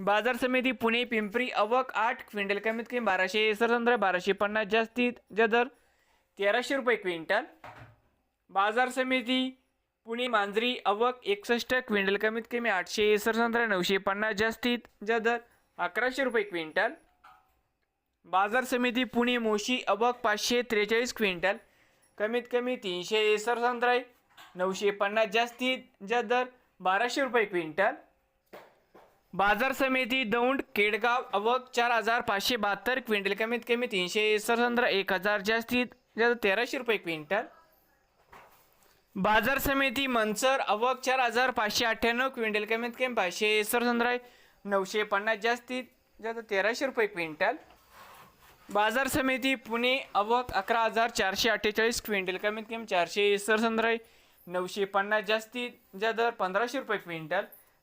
बाजार समिती पुणे पिंपरी अवक आठ क्विंटल कमीत कमी बाराशे सरसंद्र बाराशे पन्नास जास्तीत जदर तेराशे रुपये क्विंटल. बाजार समिती पुणे मांजरी अवक एकसष्ट क्विंटल कमीत कमी आठशे सरसंद्र नऊशे पन्नास जास्तीत जदर अकराशे रुपये क्विंटल. बाजार समिती पुणे मोशी अवक पाचशे त्रेचाळीस क्विंटल. कमीत कमी तीनशे सरसंद्राय नऊशे पन्नास जास्तीत जदर बाराशे रुपये क्विंटल. बाजार समिती दौंड केडगाव अवक चार हजार पाचशे बहात्तर क्विंटल कमीत कमी तीनशे सरसंद्र एक हजार जास्तीत जास्त तेराशे रुपये क्विंटल. बाजार समिती मंचर अवक चार हजार पाचशे अठ्ठ्याण्णव क्विंटल कमीत कमी पाचशे सरसंद्र नऊशे पन्नास जास्तीत जास्त तेराशे रुपये क्विंटल. बाजार समिती पुणे अवक अकरा हजार चारशे अठ्ठेचाळीस क्विंटल कमीत कमी चारशे सरसंद्र नऊशे पन्नास जास्तीत दर पंधराशे रुपये क्विंटल.